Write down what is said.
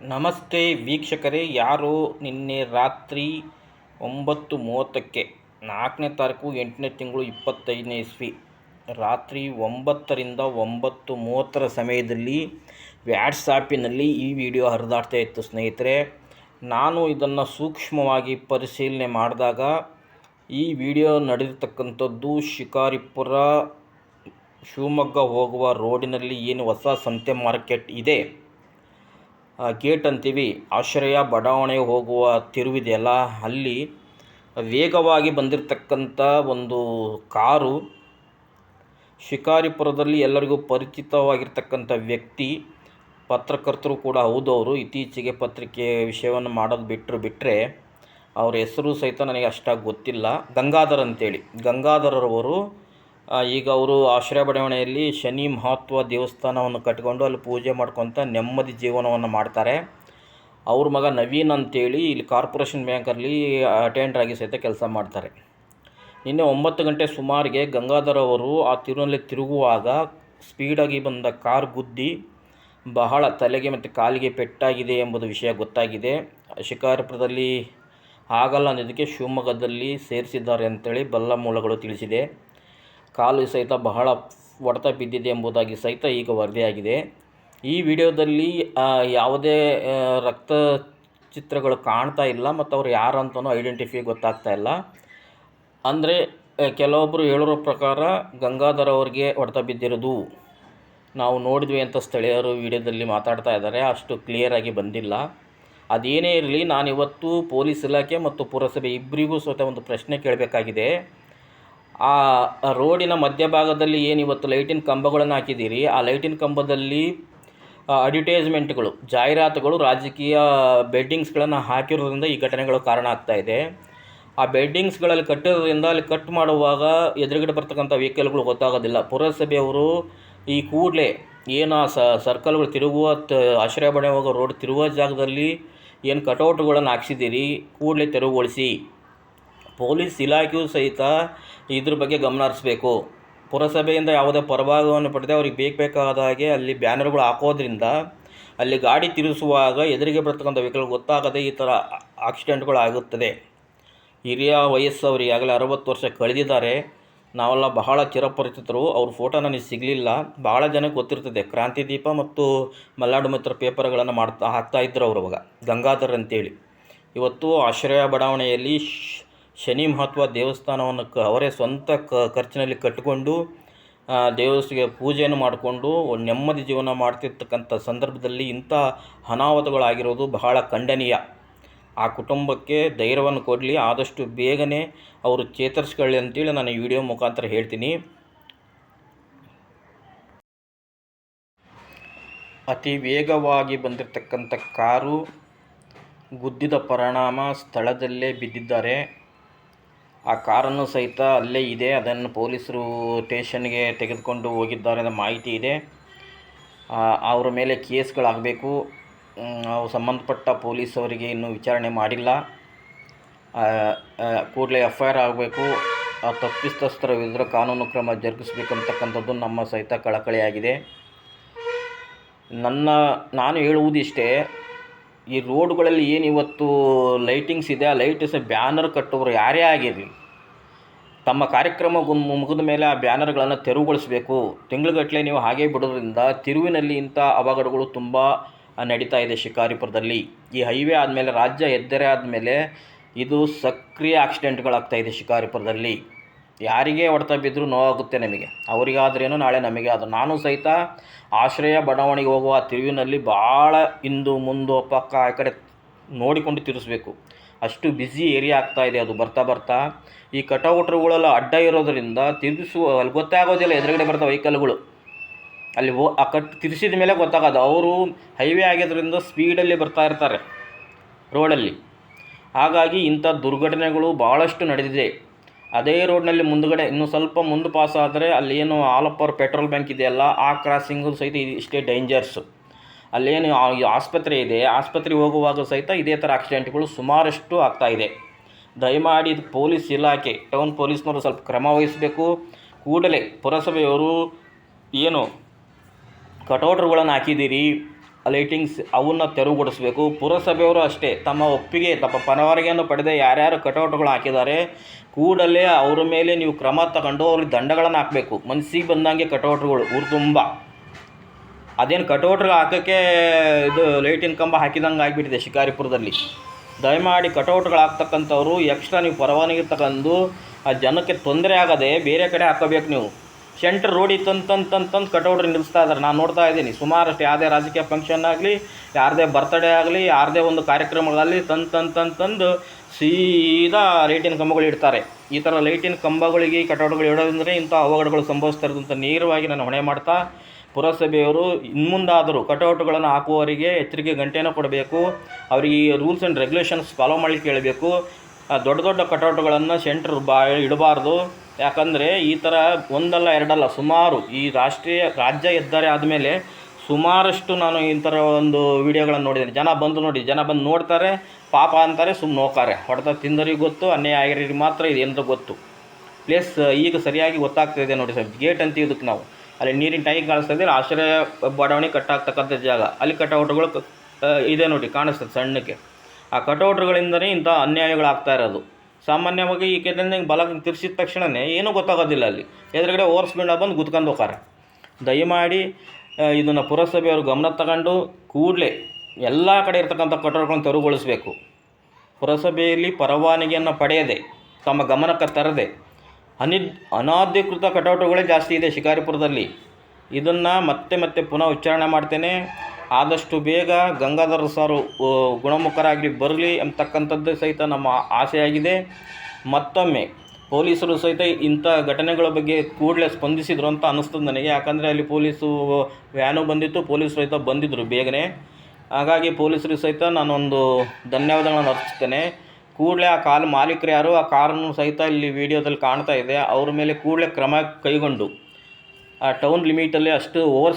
ನಮಸ್ತೆ ವೀಕ್ಷಕರೇ, ಯಾರು ನಿನ್ನೆ ರಾತ್ರಿ ಒಂಬತ್ತು ಮೂವತ್ತಕ್ಕೆ ನಾಲ್ಕನೇ ತಾರೀಕು ಎಂಟನೇ ತಿಂಗಳು ಇಪ್ಪತ್ತೈದನೇ ಇಸ್ವಿ, ರಾತ್ರಿ ಒಂಬತ್ತರಿಂದ ಒಂಬತ್ತು ಮೂವತ್ತರ ಸಮಯದಲ್ಲಿ ವ್ಯಾಟ್ಸಾಪಿನಲ್ಲಿ ಈ ವಿಡಿಯೋ ಹರಿದಾಡ್ತಾ ಇತ್ತು. ಸ್ನೇಹಿತರೆ, ನಾನು ಇದನ್ನು ಸೂಕ್ಷ್ಮವಾಗಿ ಪರಿಶೀಲನೆ ಮಾಡಿದಾಗ ಈ ವಿಡಿಯೋ ನಡೆದಿರ್ತಕ್ಕಂಥದ್ದು ಶಿಕಾರಿಪುರ, ಶಿವಮೊಗ್ಗ ಹೋಗುವ ರೋಡಿನಲ್ಲಿ ಏನು ಹೊಸ ಸಂತೆ ಮಾರ್ಕೆಟ್ ಇದೆ? ಗೇಟ್ ಅಂತೀವಿ. ಆಶ್ರಯ ಬಡಾವಣೆಗೆ ಹೋಗುವ ತಿರುವಿದೆಯಲ್ಲ ಅಲ್ಲಿ ವೇಗವಾಗಿ ಬಂದಿರತಕ್ಕಂಥ ಒಂದು ಕಾರು ಶಿಕಾರಿಪುರದಲ್ಲಿ ಎಲ್ಲರಿಗೂ ಪರಿಚಿತವಾಗಿರ್ತಕ್ಕಂಥ ವ್ಯಕ್ತಿ, ಪತ್ರಕರ್ತರು ಕೂಡ ಹೌದು ಅವರು. ಇತ್ತೀಚೆಗೆ ಪತ್ರಿಕೆ ವಿಷಯವನ್ನು ಮಾಡೋದು ಬಿಟ್ಟರು ಬಿಟ್ಟರೆ ಅವ್ರ ಹೆಸರು ಸಹಿತ ನನಗೆ ಅಷ್ಟಾಗಿ ಗೊತ್ತಿಲ್ಲ. ಗಂಗಾಧರ್ ಅಂತೇಳಿ. ಗಂಗಾಧರರವರು ಈಗ ಅವರು ಆಶ್ರಯ ಬಡಾವಣೆಯಲ್ಲಿ ಶನಿ ಮಹತ್ವ ದೇವಸ್ಥಾನವನ್ನು ಕಟ್ಟಿಕೊಂಡು ಅಲ್ಲಿ ಪೂಜೆ ಮಾಡ್ಕೊತ ನೆಮ್ಮದಿ ಜೀವನವನ್ನು ಮಾಡ್ತಾರೆ. ಅವ್ರ ಮಗ ನವೀನ್ ಅಂತೇಳಿ ಇಲ್ಲಿ ಕಾರ್ಪೊರೇಷನ್ ಬ್ಯಾಂಕಲ್ಲಿ ಅಟೆಂಡರ್ ಆಗಿ ಸಹಿತ ಕೆಲಸ ಮಾಡ್ತಾರೆ. ನಿನ್ನೆ ಒಂಬತ್ತು ಗಂಟೆ ಸುಮಾರಿಗೆ ಗಂಗಾಧರ್ ಅವರು ಆ ತಿರುನಲ್ಲಿ ತಿರುಗುವಾಗ ಸ್ಪೀಡಾಗಿ ಬಂದ ಕಾರ್ ಗುದ್ದಿ ಬಹಳ ತಲೆಗೆ ಮತ್ತು ಕಾಲಿಗೆ ಪೆಟ್ಟಾಗಿದೆ ಎಂಬುದು ವಿಷಯ ಗೊತ್ತಾಗಿದೆ. ಶಿಕಾರಿಪುರದಲ್ಲಿ ಆಗಲ್ಲ ಅನ್ನೋದಕ್ಕೆ ಶಿವಮೊಗ್ಗದಲ್ಲಿ ಸೇರಿಸಿದ್ದಾರೆ ಅಂತೇಳಿ ಬಲ್ಲ ಮೂಲಗಳು ತಿಳಿಸಿದೆ. ಕಾಲು ಸಹಿತ ಬಹಳ ಹೊಡೆತ ಬಿದ್ದಿದೆ ಎಂಬುದಾಗಿ ಸಹಿತ ಈಗ ವರದಿಯಾಗಿದೆ. ಈ ವಿಡಿಯೋದಲ್ಲಿ ಯಾವುದೇ ರಕ್ತ ಚಿತ್ರಗಳು ಕಾಣ್ತಾ ಇಲ್ಲ ಮತ್ತು ಅವ್ರು ಯಾರು ಅಂತಲೂ ಐಡೆಂಟಿಫೈ ಗೊತ್ತಾಗ್ತಾ ಇಲ್ಲ. ಅಂದರೆ ಕೆಲವೊಬ್ಬರು ಹೇಳೋ ಪ್ರಕಾರ ಗಂಗಾಧರ್ ಅವ್ರಿಗೆ ಹೊಡೆತ ಬಿದ್ದಿರೋದು. ನಾವು ನೋಡಿದ್ವಿ ಅಂತ ಸ್ಥಳೀಯರು ವಿಡಿಯೋದಲ್ಲಿ ಮಾತಾಡ್ತಾ ಇದ್ದಾರೆ, ಅಷ್ಟು ಕ್ಲಿಯರಾಗಿ ಬಂದಿಲ್ಲ. ಅದೇನೇ ಇರಲಿ, ನಾನಿವತ್ತು ಪೊಲೀಸ್ ಇಲಾಖೆ ಮತ್ತು ಪುರಸಭೆ ಇಬ್ಬರಿಗೂ ಸ್ವತಃ ಒಂದು ಪ್ರಶ್ನೆ ಕೇಳಬೇಕಾಗಿದೆ. ಆ ರೋಡಿನ ಮಧ್ಯಭಾಗದಲ್ಲಿ ಏನು ಇವತ್ತು ಲೈಟಿನ ಕಂಬಗಳನ್ನು ಹಾಕಿದ್ದೀರಿ? ಆ ಲೈಟಿನ ಕಂಬದಲ್ಲಿ ಅಡ್ವಟೈಸ್ಮೆಂಟ್ಗಳು ಜಾಹೀರಾತುಗಳು, ರಾಜಕೀಯ ಬೆಡ್ಡಿಂಗ್ಸ್ಗಳನ್ನು ಹಾಕಿರೋದ್ರಿಂದ ಈ ಘಟನೆಗಳು ಕಾರಣ ಆಗ್ತಾ ಇದೆ. ಆ ಬೆಡ್ಡಿಂಗ್ಸ್ಗಳಲ್ಲಿ ಕಟ್ಟಿರೋದ್ರಿಂದ ಅಲ್ಲಿ ಕಟ್ ಮಾಡುವಾಗ ಎದುರುಗಡೆ ಬರ್ತಕ್ಕಂಥ ವೆಹಿಕಲ್ಗಳು ಗೊತ್ತಾಗೋದಿಲ್ಲ. ಪುರಸಭೆಯವರು ಈ ಕೂಡಲೇ ಏನು ಆ ಸರ್ಕಲ್ಗಳು ತಿರುಗುವ ಆಶ್ರಯ ಬಣೆ ಹೋಗೋ ರೋಡ್ ತಿರುಗುವ ಜಾಗದಲ್ಲಿ ಏನು ಕಟೌಟ್ಗಳನ್ನು ಹಾಕ್ಸಿದ್ದೀರಿ? ಕೂಡಲೇ ತೆರವುಗೊಳಿಸಿ. ಪೊಲೀಸ್ ಇಲಾಖೆಯೂ ಸಹಿತ ಇದ್ರ ಬಗ್ಗೆ ಗಮನ ಹರಿಸ್ಬೇಕು. ಪುರಸಭೆಯಿಂದ ಯಾವುದೇ ಪರಭಾಗವನ್ನು ಪಡೆದೇ ಅವ್ರಿಗೆ ಬೇಕು ಬೇಕಾದ ಹಾಗೆ ಅಲ್ಲಿ ಬ್ಯಾನರ್ಗಳು ಹಾಕೋದ್ರಿಂದ ಅಲ್ಲಿ ಗಾಡಿ ತಿರುಗಿಸುವಾಗ ಎದುರಿಗೆ ಬರ್ತಕ್ಕಂಥ ವೆಹಿಕಲ್ ಗೊತ್ತಾಗದೆ ಈ ಥರ ಆಕ್ಸಿಡೆಂಟ್ಗಳು ಆಗುತ್ತದೆ. ಹಿರಿಯ ವಯಸ್ಸವರು ಆಗಲೇ ಅರವತ್ತು ವರ್ಷ ಕಳೆದಿದ್ದಾರೆ. ನಾವೆಲ್ಲ ಬಹಳ ಚಿರಪರಿಚಿತರು. ಅವ್ರ ಫೋಟೋ ನನಗೆ ಸಿಗಲಿಲ್ಲ. ಭಾಳ ಜನಕ್ಕೆ ಗೊತ್ತಿರ್ತದೆ. ಕ್ರಾಂತಿ ದೀಪ ಮತ್ತು ಮಲ್ನಾಡು ಮಿತ್ರ ಪೇಪರ್ಗಳನ್ನು ಮಾಡ್ತಾ ಹಾಕ್ತಾ ಇದ್ದರು ಅವರು ಅವಾಗ. ಗಂಗಾಧರ್ ಅಂತೇಳಿ. ಇವತ್ತು ಆಶ್ರಯ ಬಡಾವಣೆಯಲ್ಲಿ ಶನಿ ಮಹತ್ವ ದೇವಸ್ಥಾನವನ್ನು ಕ ಅವರೇ ಸ್ವಂತ ಕ ಖರ್ಚಿನಲ್ಲಿ ಕಟ್ಟಿಕೊಂಡು ದೇವಸ್ಥಿಗೆ ಪೂಜೆಯನ್ನು ಮಾಡಿಕೊಂಡು ನೆಮ್ಮದಿ ಜೀವನ ಮಾಡ್ತಿರ್ತಕ್ಕಂಥ ಸಂದರ್ಭದಲ್ಲಿ ಇಂಥ ಅನಾಹುತಗಳಾಗಿರೋದು ಬಹಳ ಖಂಡನೀಯ. ಆ ಕುಟುಂಬಕ್ಕೆ ಧೈರ್ಯವನ್ನು ಕೊಡಲಿ, ಆದಷ್ಟು ಬೇಗನೆ ಅವರು ಚೇತರಿಸ್ಕೊಳ್ಳಿ ಅಂತೇಳಿ ನಾನು ಈ ವಿಡಿಯೋ ಮುಖಾಂತರ ಹೇಳ್ತೀನಿ. ಅತಿ ವೇಗವಾಗಿ ಬಂದಿರತಕ್ಕಂಥ ಕಾರು ಗುದ್ದಿದ ಪರಿಣಾಮ ಸ್ಥಳದಲ್ಲೇ ಬಿದ್ದಿದ್ದಾರೆ. ಆ ಕಾರನ್ನು ಸಹಿತ ಅಲ್ಲೇ ಇದೆ. ಅದನ್ನು ಪೊಲೀಸರು ಸ್ಟೇಷನ್ಗೆ ತೆಗೆದುಕೊಂಡು ಹೋಗಿದ್ದಾರೆ ಅನ್ನೋ ಮಾಹಿತಿ ಇದೆ. ಅವರ ಮೇಲೆ ಕೇಸ್ಗಳಾಗಬೇಕು. ಸಂಬಂಧಪಟ್ಟ ಪೊಲೀಸ್ ಅವರಿಗೆ ಇನ್ನೂ ವಿಚಾರಣೆ ಮಾಡಿಲ್ಲ. ಕೂಡಲೇ ಎಫ್ ಐ ಆರ್ ಆಗಬೇಕು. ಆ, ತಪ್ಪಿತಸ್ಥರ ವಿರುದ್ಧ ಕಾನೂನು ಕ್ರಮ ಜರುಗಿಸಬೇಕಂತಕ್ಕಂಥದ್ದು ನಮ್ಮ ಸಹಿತ ಕಳಕಳಿಯಾಗಿದೆ. ನನ್ನ, ನಾನು ಹೇಳುವುದಿಷ್ಟೇ ಈ ರೋಡ್ಗಳಲ್ಲಿ ಏನು ಇವತ್ತು ಲೈಟಿಂಗ್ಸ್ ಇದೆ, ಆ ಲೈಟಿಂಗ್ಸ್ ಬ್ಯಾನರ್ ಕಟ್ಟೋರು ಯಾರೇ ಆಗಿರಲಿ, ತಮ್ಮ ಕಾರ್ಯಕ್ರಮ ಮುಗಿದ ಮೇಲೆ ಆ ಬ್ಯಾನರ್ಗಳನ್ನು ತೆರವುಗೊಳಿಸಬೇಕು. ತಿಂಗಳುಗಟ್ಟಲೆ ನೀವು ಹಾಗೆ ಬಿಡೋದ್ರಿಂದ ತಿರುವಿನಲ್ಲಿ ಇಂಥ ಅವಘಡಗಳು ತುಂಬ ನಡೀತಾ ಇದೆ ಶಿಕಾರಿಪುರದಲ್ಲಿ. ಈ ಹೈವೇ ಆದಮೇಲೆ, ರಾಜ್ಯ ಹೆದ್ದಾರಿ ಆದಮೇಲೆ ಇದು ಸಕ್ರಿಯ ಆಕ್ಸಿಡೆಂಟ್ಗಳಾಗ್ತಾ ಇದೆ ಶಿಕಾರಿಪುರದಲ್ಲಿ. ಯಾರಿಗೆ ಹೊಡೆತ ಬಿದ್ದರೂ ನೋವಾಗುತ್ತೆ ನಮಗೆ. ಅವರಿಗಾದ್ರೇನು ನಾಳೆ ನಮಗೆ ಅದು. ನಾನು ಸಹಿತ ಆಶ್ರಯ ಬಡಾವಣೆಗೆ ಹೋಗುವ ತಿರುವಿನಲ್ಲಿ ಭಾಳ ಹಿಂದು ಮುಂದು ಪಕ್ಕ ಆ ಕಡೆ ನೋಡಿಕೊಂಡು ತಿರುಗಿಸ್ಬೇಕು ಅಷ್ಟು ಬ್ಯುಸಿ ಏರಿಯಾ ಆಗ್ತಾ ಇದೆ ಅದು ಬರ್ತಾ ಬರ್ತಾ. ಈ ಕಟೌಟ್ರುಗಳೆಲ್ಲ ಅಡ್ಡ ಇರೋದರಿಂದ ತಿರುಗಿಸುವ ಅಲ್ಲಿ ಗೊತ್ತೇ ಆಗೋದಿಲ್ಲ. ಎದುರುಗಡೆ ಬರ್ತಾ ವೆಹಿಕಲ್ಗಳು ಅಲ್ಲಿ ಹೋ ಆ ಕಟ್, ತಿರ್ಸಿದ ಮೇಲೆ ಗೊತ್ತಾಗೋದು. ಅವರು ಹೈವೇ ಆಗಿದ್ದರಿಂದ ಸ್ಪೀಡಲ್ಲಿ ಬರ್ತಾ ಇರ್ತಾರೆ ರೋಡಲ್ಲಿ. ಹಾಗಾಗಿ ಇಂಥ ದುರ್ಘಟನೆಗಳು ಭಾಳಷ್ಟು ನಡೆದಿದೆ. ಅದೇ ರೋಡ್ನಲ್ಲಿ ಮುಂದುಗಡೆ ಇನ್ನು ಸ್ವಲ್ಪ ಮುಂದೆ ಪಾಸ್ ಆದರೆ ಅಲ್ಲಿ ಏನು ಆಲಪ್ಪರ್ ಪೆಟ್ರೋಲ್ ಬ್ಯಾಂಕ್ ಇದೆಯಲ್ಲ, ಆ ಕ್ರಾಸಿಂಗು ಸಹಿತ ಇಷ್ಟೇ ಡೇಂಜರ್ಸು ಅಲ್ಲೇನು ಆಸ್ಪತ್ರೆ ಇದೆ ಆಸ್ಪತ್ರೆಗೆ ಹೋಗುವಾಗ ಸಹಿತ ಇದೇ ಥರ ಆಕ್ಸಿಡೆಂಟ್ಗಳು ಸುಮಾರಷ್ಟು ಆಗ್ತಾಯಿದೆ ದಯಮಾಡಿ ಪೊಲೀಸ್ ಇಲಾಖೆ ಟೌನ್ ಪೊಲೀಸ್ನವರು ಸ್ವಲ್ಪ ಕ್ರಮ ವಹಿಸಬೇಕು. ಕೂಡಲೇ ಪುರಸಭೆಯವರು ಏನು ಕಟೌಟ್ರುಗಳನ್ನು ಹಾಕಿದ್ದೀರಿ. ಲೈಟಿಂಗ್ಸ್ ಅವನ್ನ ತೆರವುಗೊಳಿಸಬೇಕು. ಪುರಸಭೆಯವರು ಅಷ್ಟೇ, ತಮ್ಮ ಒಪ್ಪಿಗೆ, ತಮ್ಮ ಪರವಾನಗಿಯನ್ನು ಪಡೆದ ಯಾರ್ಯಾರು ಕಟೌಟ್ಗಳು ಹಾಕಿದ್ದಾರೆ, ಕೂಡಲೇ ಅವರ ಮೇಲೆ ನೀವು ಕ್ರಮ ತಗೊಂಡು ಅವ್ರಿಗೆ ದಂಡಗಳನ್ನು ಹಾಕಬೇಕು. ಮನಸ್ಸಿಗೆ ಬಂದಂಗೆ ಕಟೌಟ್ಗಳು, ಊರು ತುಂಬ. ಅದೇನು ಕಟೌಟ್ಗಳು ಹಾಕೋಕ್ಕೆ ಇದು ಲೈಟಿನ ಕಂಬ ಹಾಕಿದಂಗೆ ಆಗಿಬಿಟ್ಟಿದೆ ಶಿಕಾರಿಪುರದಲ್ಲಿ. ದಯಮಾಡಿ ಕಟೌಟ್ಗಳು ಹಾಕ್ತಕ್ಕಂಥವ್ರು, ಎಕ್ಸ್ಟ್ರಾ ನೀವು ಪರವಾನಗಿ ತಗೊಂಡು ಆ ಜನಕ್ಕೆ ತೊಂದರೆ ಆಗದೆ ಬೇರೆ ಕಡೆ ಹಾಕೋಬೇಕು ನೀವು. ಸೆಂಟ್ರ್ ರೋಡಿ ತಂತಂತಂತಂದು ಕಟೌಡ್ರಿ ನಿಲ್ಲಿಸ್ತಾ ಇದ್ದಾರೆ ನಾನು ನೋಡ್ತಾ ಇದ್ದೀನಿ. ಸುಮಾರಷ್ಟು ಯಾವುದೇ ರಾಜಕೀಯ ಫಂಕ್ಷನ್ ಆಗಲಿ, ಯಾರದೇ ಬರ್ತ್ಡೇ ಆಗಲಿ, ಯಾರದೇ ಒಂದು ಕಾರ್ಯಕ್ರಮಗಳಲ್ಲಿ ತಂತಂತಂತಂದು ತಂದು ತಂದು ತಂದು ಸೀದಾ ಲೈಟಿನ ಕಂಬಗಳು ಇಡ್ತಾರೆ. ಈ ಥರ ಲೈಟಿನ ಕಂಬಗಳಿಗೆ, ಕಟೌಡ್ಗಳು ಇಡೋದಂದರೆ ಇಂಥ ಅವಘಡಗಳು ಸಂಭವಿಸ್ತಾ ಇರೋದಂತ ನೇರವಾಗಿ ನಾನು ಹೊಣೆ ಮಾಡ್ತಾ, ಪುರಸಭೆಯವರು ಇನ್ಮುಂದಾದರೂ ಕಟೌಟ್ಗಳನ್ನು ಹಾಕುವವರಿಗೆ ಎಚ್ಚರಿಕೆ ಗಂಟೆನೂ ಕೊಡಬೇಕು. ಅವರಿಗೆ ರೂಲ್ಸ್ ಆ್ಯಂಡ್ ರೆಗ್ಯುಲೇಷನ್ಸ್ ಫಾಲೋ ಮಾಡಲಿಕ್ಕೆ ಹೇಳಬೇಕು. ದೊಡ್ಡ ದೊಡ್ಡ ಕಟೌಟ್ಗಳನ್ನು ಸೆಂಟ್ರ್ ಬಾ ಇಡಬಾರ್ದು. ಯಾಕಂದರೆ ಈ ಥರ ಒಂದಲ್ಲ ಎರಡಲ್ಲ, ಸುಮಾರು ಈ ರಾಷ್ಟ್ರೀಯ ರಾಜ್ಯ ಹೆದ್ದಾರಿ ಆದಮೇಲೆ ಸುಮಾರಷ್ಟು ನಾನು ಈ ಥರ ಒಂದು ವಿಡಿಯೋಗಳನ್ನು ನೋಡಿದ್ದೀನಿ. ಜನ ಬಂದು ನೋಡಿ, ಜನ ಬಂದು ನೋಡ್ತಾರೆ, ಪಾಪ ಅಂತಾರೆ ಸುಮ್ಮನೆ ನೋಕಾರೆ ಹೊಡೆತ ತಿಂದರಿಗೆ ಗೊತ್ತು, ಅನ್ಯಾಯ ಆಗಿರೋರಿಗೆ ಮಾತ್ರ ಇದು ಎಂದು ಗೊತ್ತು. ಪ್ಲೇಸ್ ಈಗ ಸರಿಯಾಗಿ ಗೊತ್ತಾಗ್ತಿದೆ ನೋಡಿ ಸರ್, ಗೇಟ್ ಅಂತ ಇದಕ್ಕೆ ನಾವು. ಅಲ್ಲಿ ನೀರಿನ ಟ್ಯಾಂಕ್ ಕಾಣಿಸ್ತಾ ಆಶ್ರಯ ಬಡಾವಣೆ ಕಟ್ಟಾಗ್ತಕ್ಕಂಥ ಜಾಗ. ಅಲ್ಲಿ ಕಟೌಟ್ಗಳು ಇದೆ ನೋಡಿ ಕಾಣಿಸ್ತದೆ ಸಣ್ಣಕ್ಕೆ. ಆ ಕಟೌಟ್ಗಳಿಂದನೇ ಇಂಥ ಅನ್ಯಾಯಗಳಾಗ್ತಾ ಇರೋದು. ಸಾಮಾನ್ಯವಾಗಿ ಈ ಕೆರೆ ಬಲ ತಿರ್ಸಿದ ತಕ್ಷಣವೇ ಏನೂ ಗೊತ್ತಾಗೋದಿಲ್ಲ ಅಲ್ಲಿ. ಎದುರುಗಡೆ ಓವರ್ಸ್ಪೀಡ ಬಂದು ಗುದ್ಕೊಂಡು ಹೋಗ್ತಾರೆ. ದಯಮಾಡಿ ಇದನ್ನು ಪುರಸಭೆಯವರು ಗಮನ ತಗೊಂಡು ಕೂಡಲೇ ಎಲ್ಲ ಕಡೆ ಇರ್ತಕ್ಕಂಥ ಕಟ್ಟಡಗಳನ್ನು ತೆರವುಗೊಳಿಸಬೇಕು. ಪುರಸಭೆಯಲ್ಲಿ ಪರವಾನಗಿಯನ್ನು ಪಡೆಯದೆ, ತಮ್ಮ ಗಮನಕ್ಕೆ ತರದೆ ಅನಿ ಅನಾಧಿಕೃತ ಕಟೌಟುಗಳೇ ಜಾಸ್ತಿ ಇದೆ ಶಿಕಾರಿಪುರದಲ್ಲಿ. ಇದನ್ನು ಮತ್ತೆ ಮತ್ತೆ ಪುನಃ ಉಚ್ಚಾರಣೆ ಮಾಡ್ತೇನೆ. ಆದಷ್ಟು ಬೇಗ ಗಂಗಾಧರ ಸಾರು ಗುಣಮುಖರಾಗಿ ಬರಲಿ ಎಂಬತಕ್ಕಂಥದ್ದು ಸಹಿತ ನಮ್ಮ ಆಸೆಯಾಗಿದೆ. ಮತ್ತೊಮ್ಮೆ ಪೊಲೀಸರು ಸಹಿತ ಇಂಥ ಘಟನೆಗಳ ಬಗ್ಗೆ ಕೂಡಲೇ ಸ್ಪಂದಿಸಿದ್ರು ಅಂತ ಅನ್ನಿಸ್ತದೆ ನನಗೆ. ಯಾಕಂದರೆ ಅಲ್ಲಿ ಪೊಲೀಸು ವ್ಯಾನು ಬಂದಿತ್ತು, ಪೊಲೀಸ್ ಸಹಿತ ಬಂದಿದ್ದರು ಬೇಗನೆ. ಹಾಗಾಗಿ ಪೊಲೀಸರಿಗೆ ಸಹಿತ ನಾನೊಂದು ಧನ್ಯವಾದಗಳನ್ನು ಅರ್ಪಿಸ್ತೇನೆ. ಕೂಡಲೇ ಆ ಕಾಲ್ ಮಾಲೀಕರು ಯಾರು, ಆ ಕಾರನ್ನು ಸಹಿತ ಇಲ್ಲಿ ವಿಡಿಯೋದಲ್ಲಿ ಕಾಣ್ತಾ ಇದೆ. ಅವ್ರ ಮೇಲೆ ಕೂಡಲೇ ಕ್ರಮ ಕೈಗೊಂಡು ಆ ಟೌನ್ ಲಿಮಿಟಲ್ಲಿ ಅಷ್ಟು ಓವರ್